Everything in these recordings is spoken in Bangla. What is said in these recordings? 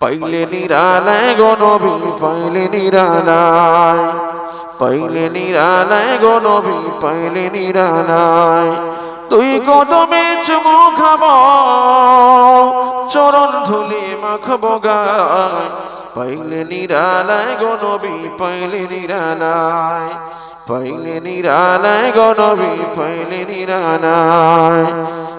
পাইলে নিরালায় গনবী পাইলে নিরালায়। পাইলে নিরালায় গনবী পাইলে নিরালায়। তুই কদমে চুমু খাব চরণ ধুলি মাখব গায়। পাইলে নিরালায় গনবী পাইলে নিরালায়। পাইলে নিরালায় গনবী পাইলে নিরালায়।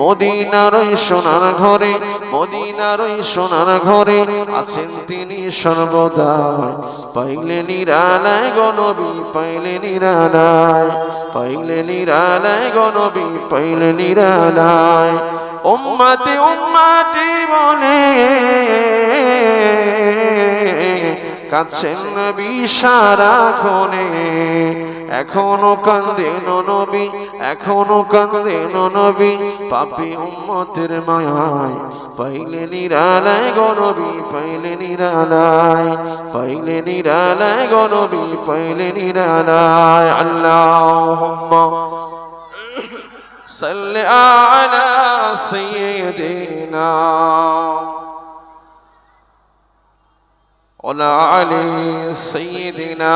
মদিনার সোনার ঘরে, মদিনার সোনার ঘরে আছেন তিনি সর্বদা পাইলে নিরালায় গনবী পাইলে নিরালায়। পাইলে নিরালায় গনবী পাইলে নিরালায়। উম্মাতি উম্মাতি বলে কাছেন নবী সারাক্ষণে। এখনো কান্দেন নবী এখনো কান্দেন নবী পাপি উম্মতের মায়ায় পাইলে নিরালায় গনবী পাইলে নিরালায় পাইলে নিরালায় গনবী পাইলে নিরালায় আল্লাহুম্মা صل على سيدنا وعلى علي سيدنا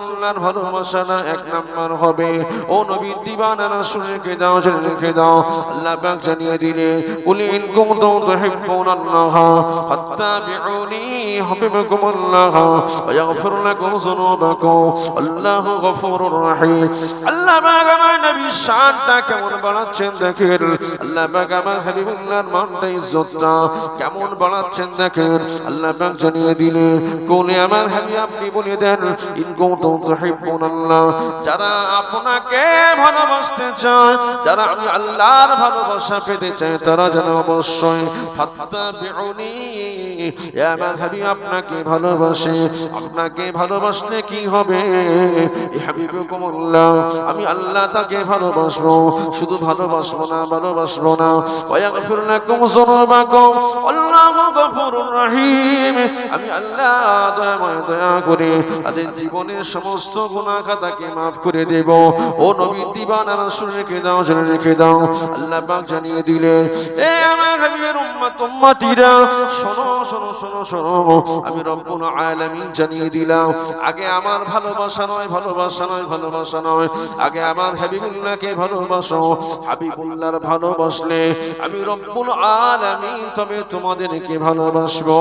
রাসূলুল্লাহর ভালোবাসা না এক নাম্বার হবে। ও নবীর দিবানা রাসূল রেখে দাও রেখে দাও। আল্লাহ পাক জানিয়ে দিলেন কুল ইন কুনতুম তুহিব্বুনাল্লাহ ফাত্তাবিউনি ইউহিব্বুকুমুল্লাহ ওয়া ইয়াগফির লাকুম যুনুবাকুম, আল্লাহু গফুরুর রহিম। আল্লাহ পাক আমার নবীর শানটা কেমন বাড়াচ্ছেন দেখেন। আল্লাহ পাক আমার হাবিবুল্লাহর মানটা ইজ্জতটা কেমন বাড়াচ্ছেন দেখেন। আল্লাহ পাক জানিয়ে দিলেন, কোলে আমার হাবি আপনি বলে দেন, ইন কুনতুম যারা আপনাকে ভালোবাসতে চায়, যারা আমি আল্লাহর ভালোবাসা পেতে তারা যেন অবশ্যই আপনাকে ভালোবাসে। আপনাকে ভালোবাসলে কি হবে? আমি আল্লাহ তাকে ভালোবাসবো। শুধু ভালোবাসবো না ভালোবাসবো না। আমি আল্লাহ দয়াময় দয়া করে তাদের জীবনের সমস্ত গুনাহ খাতাকে maaf করে দেব। ও নবী দিবানা রাসূল রেখে দাও, জেনে রেখে দাও। আল্লাহ পাক জানিয়ে দিলেন, এ আমার হাবিবের উম্মত, উম্মতিরা, শোনো শোনো শোনো শোনো, আমি রব্বুল আলামিন জানিয়ে দিলাম, আগে আমার ভালোবাসা নয় ভালোবাসা নয় ভালোবাসা নয়। আগে আমার হাবিবুল্লাহকে ভালোবাসো, হাবিবুল্লাহর ভালোবাসলে আমি রব্বুল আলামিন তবে তোমাদেরকে ভালোবাসবো।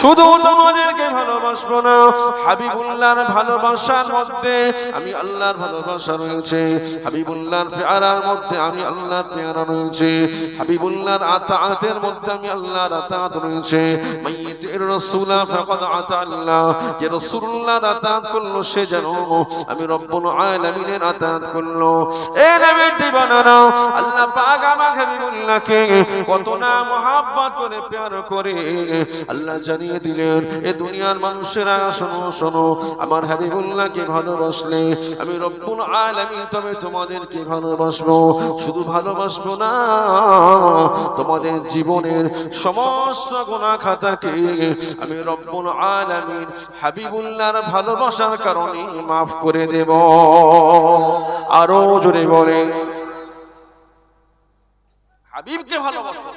শুধু তোমাদেরকে ভালোবাসবো না হাবিবুল্লাহর ভালোবাসার মধ্যে আমি আল্লাহর ভালোবাসা রয়েছে। হাবিবুল্লাহর পেয়ারার মধ্যে আমি আল্লাহর পেয়ারা রয়েছে। হাবিবুল্লাহর আতাআতের মধ্যে আমি আল্লাহর আতাআত রয়েছে। মাইয়িতের রাসূলা ফাকাদ আতা আল্লাহ যে রাসূলুল্লাহর আতাআত করল, সে যেন আমি রব্বুল আলামিনের আতাআত করল। এ নবীর দিবানারা, আল্লাহ পাক আমার হাবিবুল্লাহকে কত না মহাব্বত করে, প্যার করে, আল্লাহ জানিয়ে দিলেন, এ দুনিয়ার মানুষেরা, শোনো শোনো আমার হাবিবুল্লাহকে ভালোবাসলে আমি রব্বুল আলামিন তবে তোমাদেরকে ভালোবাসবো। শুধু ভালোবাসবো না, তোমাদের জীবনের সমস্ত গুনাহ খাতাকে আমি রব্বুল আলামিন হাবিবুল্লাহর ভালোবাসার কারণে মাফ করে দেব। আরও জোরে বলে, হাবিবকে ভালোবাসো।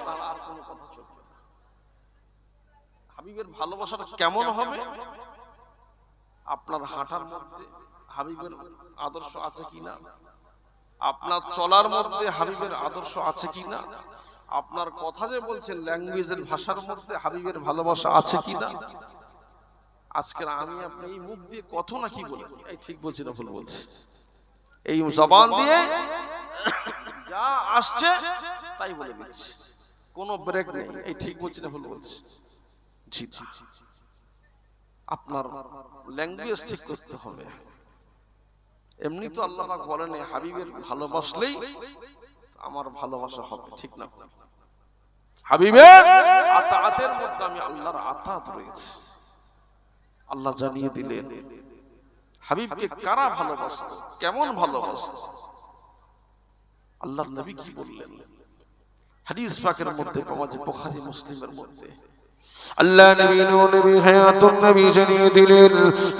হাবিবের ভালোবাসাটা কেমন হবে? আপনার হাঁটার মধ্যে হাবিবের আদর্শ আছে কিনা আপনার চলার মধ্যে হাবিবের আদর্শ আছে কিনা আপনার কথা যে বলছেন ল্যাঙ্গুয়েজের ভাষার মধ্যে হাবিবের ভালোবাসা আছে কিনা আজকে আমি আপনি এই মুখ দিয়ে কত না কি বলি এই ঠিক বলছি না ভুল বলছি। এই জবান দিয়ে যা আসছে তাই বলে দিচ্ছি। কোনো ব্রেক নেই। এই ঠিক বলছি না ভুল বলছি। জি জি। আপনার ল্যাঙ্গুয়েজ ঠিক করতে হবে। এমনি তো আল্লাহ পাক বলেন হাবিবের ভালোবাসলেই আমার ভালোবাসা হবে। ঠিক না? হাবিবের আতাতের মধ্যে আমি আল্লাহর আতাত রয়েছে। আল্লাহ জানিয়ে দিলেন, হাবিবকে কারা ভালোবাসত? কেমন ভালোবাসত? আল্লাহর নবী কি বললেন? হাদিস পাকের মধ্যে পাওয়া যায় বুখারী, মুসলিমের মধ্যে। আল্লাহ নবী নূর নবী, হায়াতুন নবী জানিয়ে দিলেন,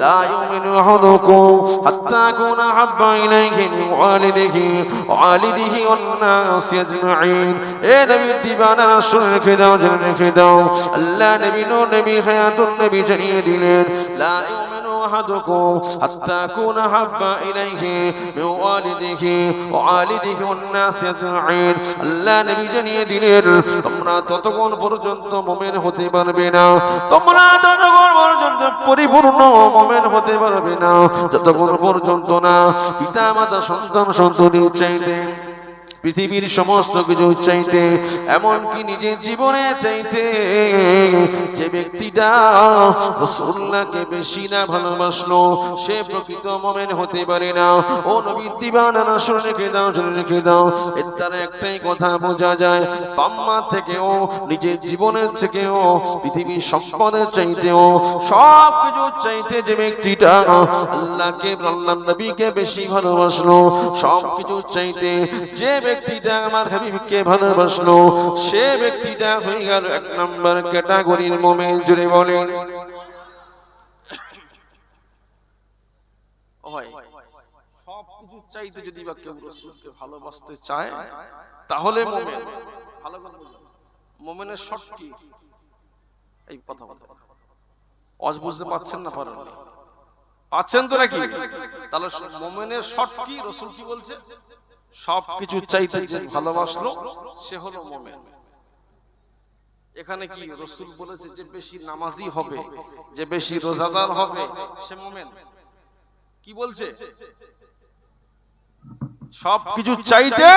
লা ইউমিনু আহাদুকুম হাত্তা কুনা হাব্বা ইলাইহি মিন ওয়ালিদিহি ওয়ালিদিহি ওয়ান নাস আজমাইন। এ নবী দিবানা শুনে দাও, জেনে রেখে দাও। আল্লাহ নবী নূর নবী, হায়াতুন নবী জানিয়ে দিলেন, লা ইউমিনু আহাদুকুম হাত্তা কুনা হাব্বা ইলাইহি মিন ওয়ালিদিহি ওয়ালিদিহি ওয়ান নাস আল্লাহ নবী জানিয়ে দিলেন, তোমরা ততক্ষণ পর্যন্ত মুমিন হতে পারবে না। তোমরা ততক্ষণ পর্যন্ত পরিপূর্ণ মোমেন হতে পারবে না। যতক্ষণ পর্যন্ত না পিতা মাতা সন্তান সন্ততি চাইতে পৃথিবীর সমস্ত কিছু চাইতে, এমনকি নিজের জীবনে চাইতে, যে ব্যক্তিটা রসুল্লাহকে বেশি না ভালোবাসলো, সে প্রকৃত মোমেন হতে পারে না। ও নবীর দিবানা না শুনে রেখে দাও, শুনে রেখে দাও। এর দ্বারা একটাই কথা বোঝা যায়, বাম্মা থেকেও, নিজের জীবনের থেকেও, পৃথিবীর সম্পদের চাইতেও সব কিছু চাইতে যে ব্যক্তিটা আল্লাহকে আল্লাহ নবীকে বেশি ভালোবাসলো সব কিছু চাইতে যে ব্যক্তিটা আমার হাবিবকে ভালোবাসলো। সে ব্যক্তিটা হয়ে গেল এক নম্বর ক্যাটাগরির মোমেন জুড়ে বলেন। তাহলে মোমেন। মোমেনের কি? এই কথা বুঝতে পারছেন না পাচ্ছেন তো নাকি? তাহলে মোমেনের শর্ট কি? রসুল কি বলছে? সব কিছু চাইতে যে ভালোবাসলো সে হলো মোমেন। এখানে কি রসুল বলেছে যে বেশি নামাজি হবে যে বেশি রোজাদার হবে সে মোমেন। কি বলছে? সব কিছু চাইতে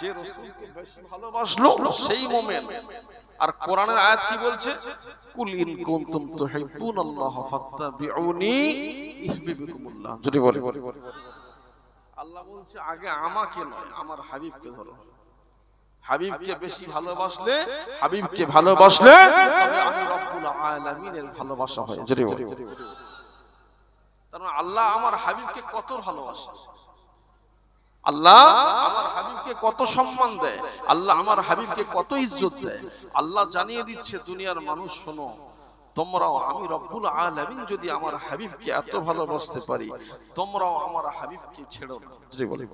যে রসুলকে বেশি ভালোবাসলো সেই মোমেন। আর কোরআনের আয়াত কি বলছে? কুল ইন কুনতুম তুহিব্বুনাল্লাহ ফাত্তাবিউনি ইহবিবকুমুল্লাহ যদি বলে আল্লাহ বলছে, আগে আমাকে নয়, আমার হাবিবকে ধরো। হাবিবকে বেশি ভালোবাসলে, হাবিবকে ভালোবাসলে ভালোবাসা হয় বলে তার মানে আল্লাহ আমার হাবিবকে কত ভালোবাসে? আল্লাহ আমার হাবিবকে কত সম্মান দেয়? আল্লাহ আমার হাবিবকে কত ইজ্জত দেয়? আল্লাহ জানিয়ে দিচ্ছে, দুনিয়ার মানুষ শোনো তোমরাও আমি রব্বুল আলামিন যদি আমার হাবিবকে এত ভালোবাসতে পারি, তোমরাও আমার হাবিবকে ছেড়ো না। বলি।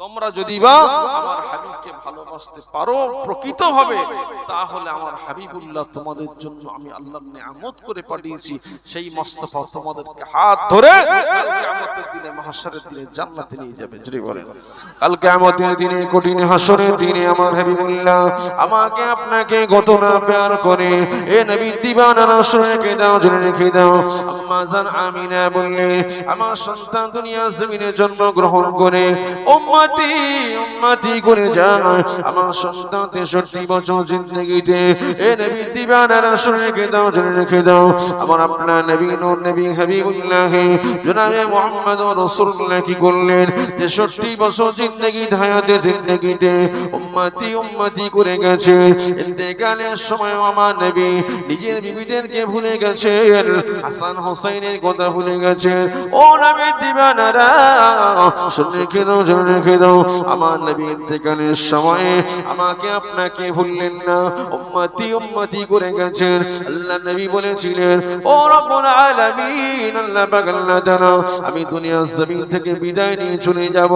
তোমরা যদি বা আমার হাবিবকে ভালোবাসতে পারো প্রকৃত ভাবে তাহলে আমার হাবিবুল্লাহ তোমাদের জন্য আমি আল্লাহর নিয়ামত করে পাঠিয়েছি। সেই মোস্তফা তোমাদেরকে হাত ধরে কিয়ামতের দিনে, মাহশারের দিনে জান্নাতে নিয়ে যাবে। যদি বলেন, কাল কিয়ামতের দিনে, কঠিন হাসরের দিনে আমার হাবিবুল্লাহ আমাকে আপনাকে কত না প্যার করে, এ নবী, দিবানা রাসূল, রেখে দাও, জেনে রেখে দাও। আম্মা জান আমিনা বললেন, আমার সন্তান দুনিয়া জমিনে জন্মগ্রহণ করে উম্মতি উম্মতি করে যায়। আমার সন্তান 63 বছর জিন্দেগিতে। এ নবী দিবানা রাসূল দাও জেনে রেখে দাও। আমার আপনার নবী নূর, নবী হাবিবুল্লাহ, জনাবে মুহাম্মদ রাসূলুল্লাহ কি করলেন? 63 বছর জিন্দেগি, হায়াতে জিন্দেগিতে উম্মতি উম্মতি করে গেছে। ইন্তেকালের সময় আমার নবী নিজের বিবিদেরকে ভুলে গেছেন হাসান হোসেনের কথা ভুলে গেছেন ও নবী দিবানারা শুনে দাও শুনে দাও। আমার নবী ইন্তেকালের সময় আমাকে আপনাকে ভুললেন না। উম্মতি উম্মতি করে গেছেন। আল্লাহ নবী বলেছিলেন, ও রব্বুল আলামিন, আল্লাহ আমি দুনিয়ার জমিন থেকে বিদায় নিয়ে চলে যাব।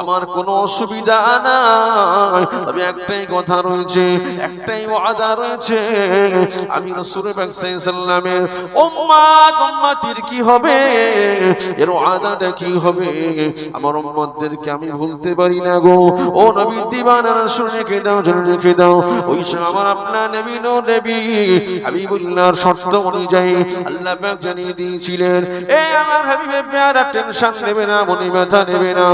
আমার কোনো অসুবিধা নাই। তবে একটাই কথা রয়েছে, একটাই ওয়াদা রয়েছে। আমি রাসূল পাক সাল্লামের উম্মত উম্মতির কি হবে? এর ওয়াদাটা কি হবে? আমার উম্মতদেরকে আমি ভুলতে পারি না গো। ও নবী দিবানা রাসূল রেখে দাও জন্য রেখে দাও। ওই সময় আমার আপনার নবী নো নবী। হাবিবুল্লাহর শর্ত অনুযায়ী আল্লাহ পাক জানিয়ে দিয়েছিলেন, এ আমার হাবিবে প্যারা টেনশন নেবে না, মনে ব্যথা নেবে না।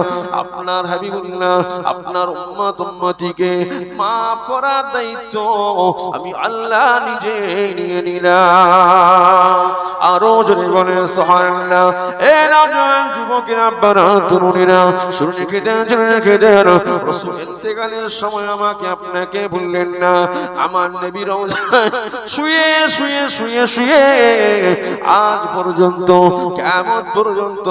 আপনার হাবিবুল্লাহ আপনার উম্মত উম্মতিকে মাফ করার দায়িত্ব আমি আল্লাহ নিজে নিয়ে নিলাম। আরও জোরে বলে সুবহানাল্লাহ। এ নওজোয়ান যুবকেরা আব্বারা তরুণীরা, শুনে দেন রেখে দেন রাসূল ইন্তেকালের সময় আমাকে আপনাকে ভুললেন না। আমার নবী শুয়ে শুয়ে শুয়ে শুয়ে আজ পর্যন্ত, কিয়ামত পর্যন্ত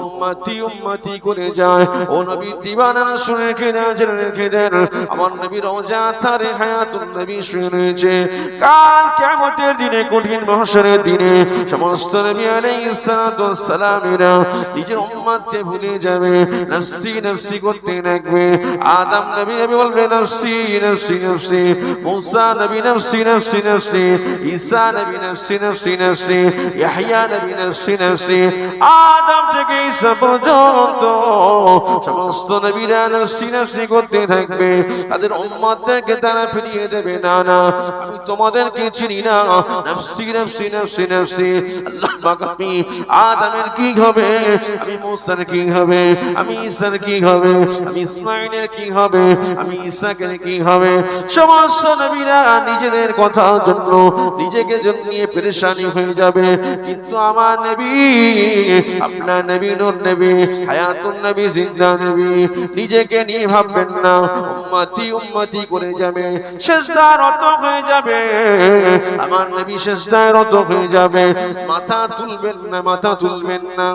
উম্মতি উম্মতি করে যায়। ও নবী, দিবানা শুনে রেখে দেন শুনে রেখে দেন, আমার নবী তারে নবী শুয়ে রয়েছে। কাল কিয়ামতের দিনে, কঠিন মহশরের দিনে, সমস্ত নবী আলাইহিস সালামেরা নিজের উম্মতকে ভুলে যাবে। নফসি নফসি করতে থাকবে। আদম নবী নবী বলবে নফসি নফসি নফসি মুসা নবী নফসি নফসি নফসি ঈসা নবী নফসি নফসি নফসি ইয়াহইয়া নবী নফসি নফসি আদম থেকে ঈসা পর্যন্ত সমস্ত নবীরা নফসি নফসি করতে থাকবে। তাদের উম্মতদেরকে তারা ফিরিয়ে দেবে। না না, আমি তোমাদেরকে চিনি না। নফসি নফসি নফসি নফসি আল্লাহ পাক, আমি আদমের কি হবে, আমি মুসার কি হবে, আমি ঈসার কি হবে। আমি ইসমাইলের কি হবে? আমি ঈসাকের কি হবে? সমস্ত নবীরা নিজেদের কথার জন্য নিজেকে নিয়ে পেরেশানি হয়ে যাবে। কিন্তু আমার নবী, আপনার নবী নূর নবী, হায়াতুন নবী, জিন্দা নবী, নিজেকে নিয়ে ভাববেন না। উম্মতি উম্মতি করে যাবে। শেষদার অত হয়ে যাবে। আমার নবী শেষদার অত হয়ে যাবে। মাথা তুলবেন না, মাথা তুলবেন না।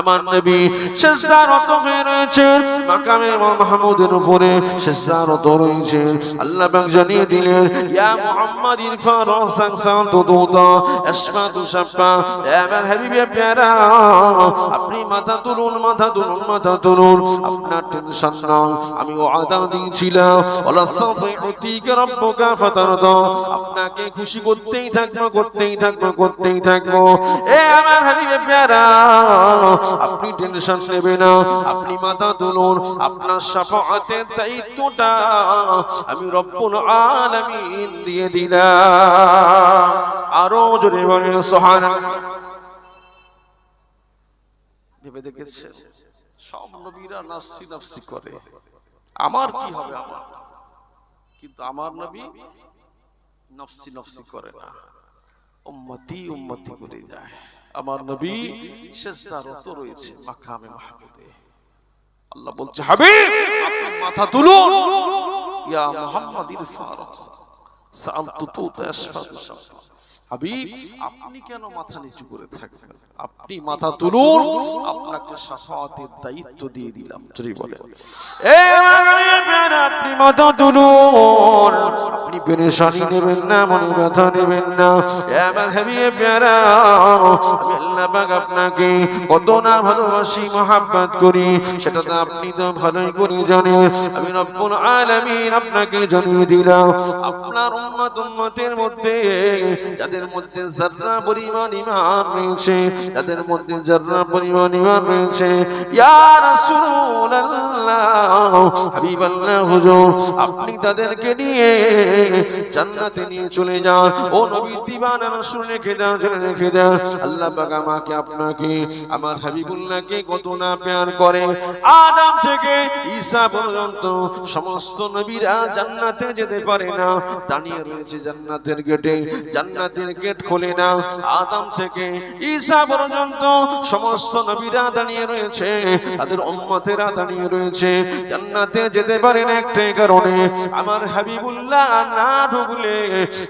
আমার নবী শেষদারত হয়ে রয়েছেন মাকামে মাহমুদের উপরে শেষদারত রয়েছেন। আল্লাহ পাক জানিয়ে দিলেন, ইয়া মুহাম্মদ ইরফা রাসাক সান্ত দুতা আসফাতু শাফা এ আমার হাবিবে প্যারা, আপনি মাথা তুলুন মাথা তুলুন মাথা তুলুন, আপনার টেনশন না আমি ওয়াদা দিয়েছিলাম। ওয়ালা সাফিউতিকা রাব্বুকা ফাতারদা, আপনাকে খুশি করতেই থাকব করতেই থাকব করতেই থাকব। এ আমার হাবিবে প্যারা আপনি টেনশন নেবেন না, আপনি মাথা তুলুন, আপনার শাফাআতের দায়িত্বটা আমি রব্বুল আলামিন দিয়ে দিলাম। আরও জোরে বলে সুবহানাল্লাহ। ভেবে সব নবীরা নাফসি নাফসি করে। আমার কি হবে আমার? কিন্তু আমার নবী নফসি নফসি করে না। উম্মতি উম্মতি করে যায়। আমার নবী শেষদারত রয়েছে মাকামে মাহমুদে। আল্লাহ বলছে, হাবিব মাথা তুলুন। ইয়া মুহাম্মদ ইরফা রাসা সালতু তু তাশফাতু শাফা হাবিব আপনি কেন মাথা নিচু করে থাকবেন? আপনি মাথা তুলুন আপনাকে শাফাতের দায়িত্ব দিয়ে দিলাম বলে আপনি মাথা তুলুন। আপনি পেরেশানি নেবেন না মনে ব্যথা নেবেন না। আমার প্যারা আল্লাহ আপনাকে কত না ভালোবাসি মহাব্বত করি সেটা তো আপনি তো ভালোই করে জানেন। আমি রব্বুল আলামিন আপনাকে জানিয়ে দিলাম আপনার উম্মত উম্মতের মধ্যে যাদের মধ্যে জাররা পরিমাণ ঈমান রয়েছে যাদের মধ্যে জাররা পরিমাণ ঈমান রয়েছে, ইয়া আপনি তাদেরকে নিয়ে জান্নাতে নিয়ে চলে যান। ও নবী দিবানা রাসূল, রেখে দাও চলে রেখে দাও। আল্লাহ পাক আমাকে, আপনাকে, আমার হাবিবুল্লাহকে কত না প্যার করে। আদম থেকে ঈসা পর্যন্ত সমস্ত নবীরা জান্নাতে যেতে পারে না। দাঁড়িয়ে রয়েছে জান্নাতের গেটে। জান্নাতের গেট খোলে না আদম থেকে ঈসা পর্যন্ত সমস্ত নবীরা দাঁড়িয়ে রয়েছে, তাদের উম্মতেরা দাঁড়িয়ে রয়েছে। জান্নাতে যেতে পারে না একটাই কারণে, আমার হাবিবুল্লাহ না ঢুকলে,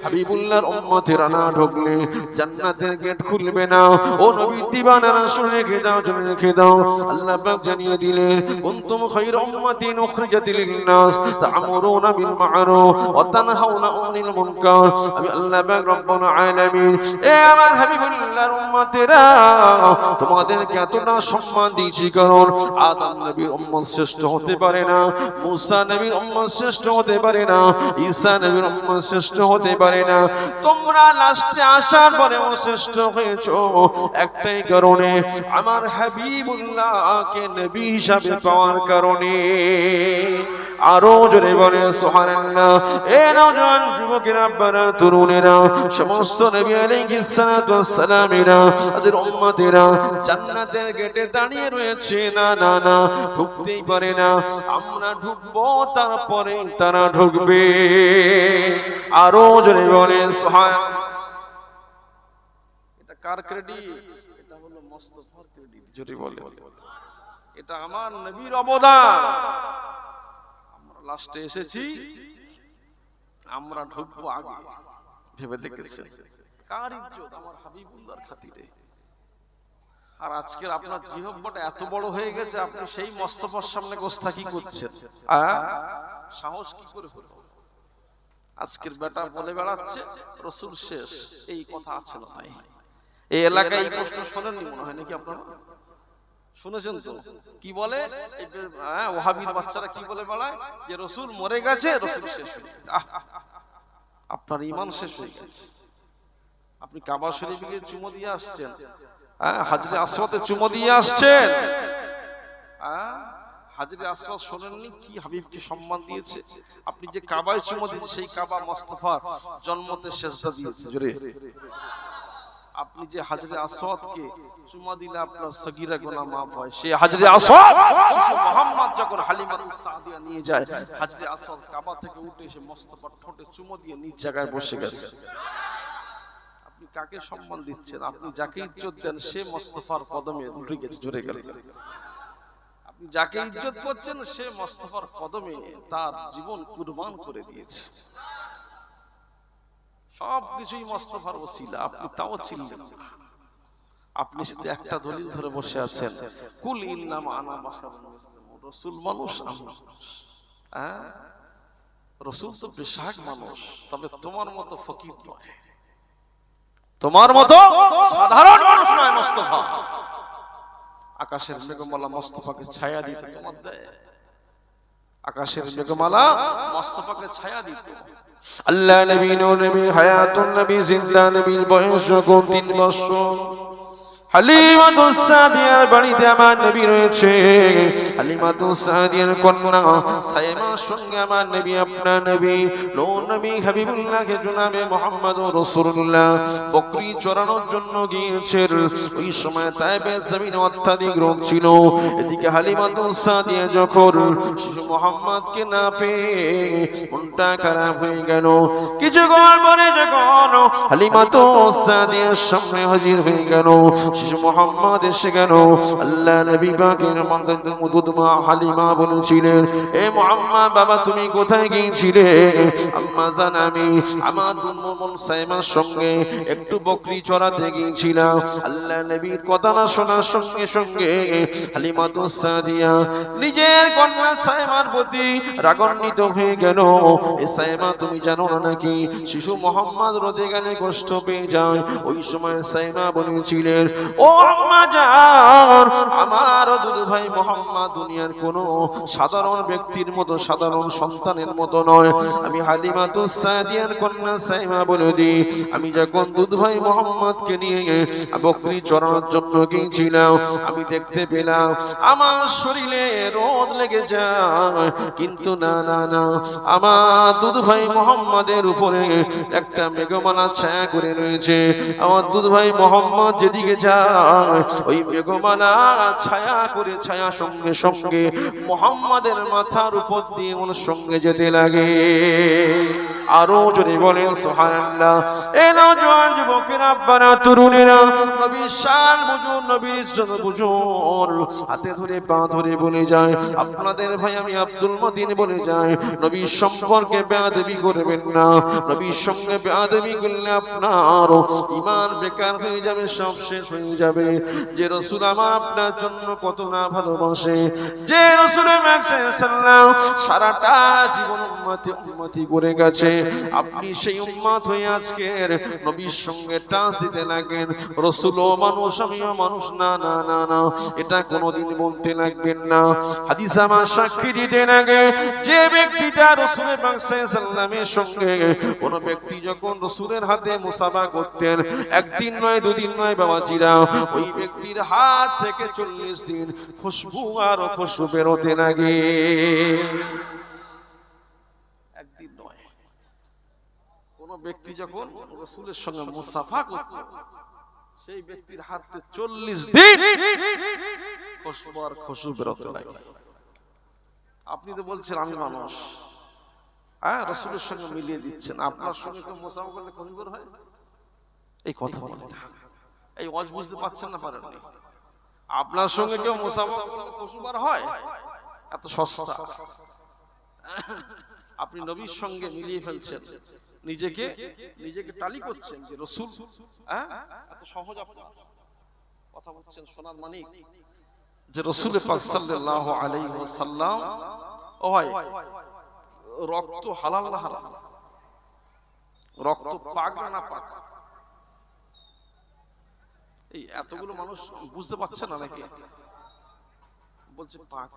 হাবিবুল্লাহর উম্মতেরা না ঢুকলে জান্নাতের গেট খুলবে না। ও নবী দিবানা রাসূল রেখে দাও চলে রেখে দাও। আল্লাহ পাক জানিয়ে দিলেন, কুনতুম খায়রা উম্মাতিন উখরিজাত লিন-নাস, তা'মুরুনা বিল মা'রুফ, ওয়া তানহাউনা আনিল মুনকার। আমি আল্লাহ পাক রব্বুল আলামিন। এ আমার হাবিবুল্লাহর উম্মতেরা, তোমাদেরকে এতটা সম্মান দিয়েছি কারণ আদম নবীর উম্মত শ্রেষ্ঠ হতে পারে না, মুসা নবীর উম্মত শ্রেষ্ঠ হতে পারে না, ঈসা নবীর উম্মত শ্রেষ্ঠ হতে পারে না। তোমরা লাস্টে আসার পরেও শ্রেষ্ঠ হয়েছো। একটাই কারণে আমার হাবিবুল্লাহকে নবী হিসাবে পাওয়ার কারণে। আরও জোরে বলে সুবহানাল্লাহ। এ নওজোয়ান যুবকেরা আব্বারা তরুণেরা, সমস্ত নবী আলাইহিস সালাতু ওয়াস সালামেরা তাদের উম্মতেরা জান্নাতের গেটে দাঁড়িয়ে রয়েছে। না না না, ঢুকতেই পারে না। আমরা ঢুকবো তারপরে তারা ঢুকবে। আরও জোরে বলে সুবহান এটা কার ক্রেডিট এটা হলো মোস্তফার ক্রেডিট জোরে বলে। এটা আমার নবীর অবদান। আমরা লাস্টে এসেছি। আমরা ঢুকবো আগে। ভেবে দেখেছি কার ইজ্জত? আমার হাবিবুল্লাহর খাতিরে। আর আজকের আপনার জিহব্বটা এত বড় হয়ে গেছে, আপনি সেই মস্তফার সামনে গোস্তাকি করছেন? সাহস কি করে হলো? আজকের বেটা বলে বেড়াচ্ছে, রসুল শেষ, এই কথা আছে না নাই? এই এলাকায় এই প্রশ্ন শোনেননি মনে হয় নাকি আপনারা? শুনেছেন তো? কি বলে? ওহাবির বাচ্চারা কি বলে বেড়ায়? যে রসুল মরে গেছে, রসুল শেষ হয়ে গেছে। আপনার ইমান শেষ হয়ে গেছে। আপনি কাবা শরীফকে চুমো দিয়ে আসছেন। হ্যাঁ হাজরে আসওয়াতে চুমো দিয়ে আসছেন। হ্যাঁ হাজরে আসওয়াত শোনেননি কি হাবিবকে সম্মান দিয়েছে? আপনি যে কাবায় চুমো দিয়েছেন সেই কাবা মোস্তফার জন্মতে সেজদা দিয়েছে। জোরে। আপনি যে হাজরে আসওয়াতকে চুমা দিলে আপনার সগীরা গুনাহ মাফ হয়। সেই হাজরে শিশু মোহাম্মদ যখন হালিমাতুস সাদিয়া নিয়ে যায়, হাজরে আসওয়াত কাবা থেকে উঠে এসে মোস্তফার ঠোঁটে চুমো দিয়ে নিজ জায়গায় বসে গেছে। আপনি কাকে সম্মান দিচ্ছেন? আপনি যাকে ইজ্জত দেন, সে মোস্তফার কদমে উঠে গেছে জুড়ে গেল। আপনি যাকে ইজ্জত করছেন, সে মোস্তফার কদমে তার জীবন কুরবান করে দিয়েছে। সব কিছুই মোস্তফার ওসিলা, আপনি তাও চিনলেন আপনি শুধু একটা দলিল ধরে বসে আছেন, কুল ইন্নামা আনা রসুল মানুষ আমি হ্যাঁ? রসুল তো বিশাখ মানুষ, তবে তোমার মতো ফকির নয়। তোমার মতো সাধারণ মানুষ নয় মোস্তফা। আকাশের মেঘমালা মোস্তফাকে ছায়া দিত তোমার দেয়। আকাশের মেঘমালা মোস্তফাকে ছায়া দিত আল্লাহ নবী নবী হায়াতুন নবী জিন্দা নবীর বয়স যখন তিন বছর। মুহাম্মদ জমিন অত্যাধিক রোগ ছিল। এদিকে হালিমাতুস সাদিয়া যখন শিশু মুহাম্মদকে না পেয়ে মনটা খারাপ হয়ে গেল। কিছুক্ষণ পরে যখন হালিমাতুস সামনে হাজির হয়ে গেল শিশু মোহাম্মদ এসে গেল। আল্লাহ নবী পাকের মা হালিমা বলেছিলেন, এ মোহাম্মদ বাবা, তুমি কোথায় গিয়েছিলে? আম্মা জান, আমি আমার দুমন সাইমার সঙ্গে একটু বকরি চড়াতে গিয়েছিলাম। আল্লাহ নবীর কথা না শোনার সঙ্গে সঙ্গে হালিমা তো সাদিয়া নিজের কন্যা সাইমার প্রতি রাগান্বিত হয়ে গেল। এ সাইমা, তুমি জানো না নাকি শিশু মোহাম্মদ রোদে গেলে কষ্ট পেয়ে যায়? ওই সময় সাইমা বলেছিলেন ও আম্মা জান আমার দুধ ভাই মোহাম্মদ দুনিয়ার কোন সাধারণ ব্যক্তির মতো, সাধারণ সন্তানের মতো নয়। আমি হালিমা তো সাদিয়ার কন্যা সাইমা বলে দিই, আমি যখন দুধ ভাই মোহাম্মদকে নিয়ে বকরি চড়ানোর জন্য গিয়েছিলাম, আমি দেখতে পেলাম আমার শরীরে রোদ লেগে যায়। কিন্তু না না না, আমার দুধ ভাই মোহাম্মদের উপরে একটা মেঘমালা ছায়া করে রয়েছে। আমার দুধ ভাই মোহাম্মদ যেদিকে যায় ওই মেঘমালা ছায়া করে ছায়া সঙ্গে সঙ্গে মোহাম্মদের মাথার উপর দিয়ে ওর সঙ্গে যেতে লাগে। আরও যদি বলেন আব্বারা, তরুণেরা নবীর বুঝুন নবীর ইজ্জত বুঝুন হাতে ধরে, পা ধরে বলে যায়, আপনাদের ভাই আমি আব্দুল বলে যায় নবীর সম্পর্কে বেয়াদবি করবেন না। নবীর সঙ্গে বেয়াদবি করলে আপনার ইমান বেকার হয়ে যাবে, সব শেষ হয়ে যাবে। যে রসুল আমার আপনার জন্য কত না ভালোবাসে, যে সাল্লাম সারাটা জীবন করে গেছে। আপনি সেই হয়ে আজকের নবীর সঙ্গে টাচ দিতে লাগেন। রসুলও মানুষ, আমিও মানুষ, না না না না, এটা কোনোদিন বলতে লাগবেন না। হাদিস আমার সাক্ষী দিতে লাগে, যে ব্যক্তিটা রসুলের সাল্লামের সঙ্গে, কোন ব্যক্তি যখন রসুলের হাতে মুসাফা করতেন, একদিন নয়, দুদিন নয়, বাবাজিরা ওই ব্যক্তির হাত থেকে চল্লিশ দিন খুশবু আর খুশবু বেরোতে লাগে ব্যক্তি যখন রসুলের সঙ্গে মুসাফা করত সেই ব্যক্তির হাতে চল্লিশ দিন খুশবু আর খুশবু বেরোতে লাগে আপনি তো বলছেন আমি মানুষ। হ্যাঁ রসুলের সঙ্গে মিলিয়ে দিচ্ছেন। আপনার সঙ্গে কেউ মোসাফা করলে কমজোর হয়? এই কথা বলে এই ওয়াজ বুঝতে পারছেন না পারেননি। আপনার সঙ্গে কেউ মুসাফা হয়? এত সস্তা। আপনি নবীর সঙ্গে মিলিয়ে ফেলছেন। নিজেকে নিজেকে টালি করছেন যে রসুল। হ্যাঁ? এত সহজ আপনার কথা বলছেন সোনার মানিক। যে রসুল পাক সাল্লাল্লাহু আলাইহি ওয়াসাল্লাম ভাই রক্ত হালাল হারাম? রক্ত পাক না পাক? এতগুলো মানুষ বুঝতে পারছে না নাকি? বলছে পাক।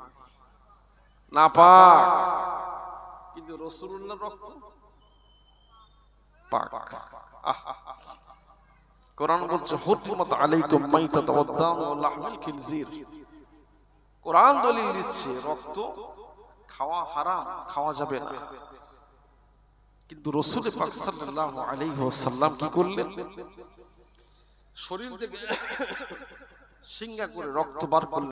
না পাক। কিন্তু রসুল্লাহ রক্ত? পাক। কোরআন বলছে আলাইকুম মাইতাত ওয়াদ দাম ওয়া লাহমুল খিনজির। কোরআন দলিল দিচ্ছে, রক্ত খাওয়া হারাম, খাওয়া যাবে না। কিন্তু রসুল পাক সাল্লাল্লাহু আলাইহি ওয়াসাল্লাম কি করলেন? শরীর থেকে সিঙ্গা করে রক্ত বার করলেন।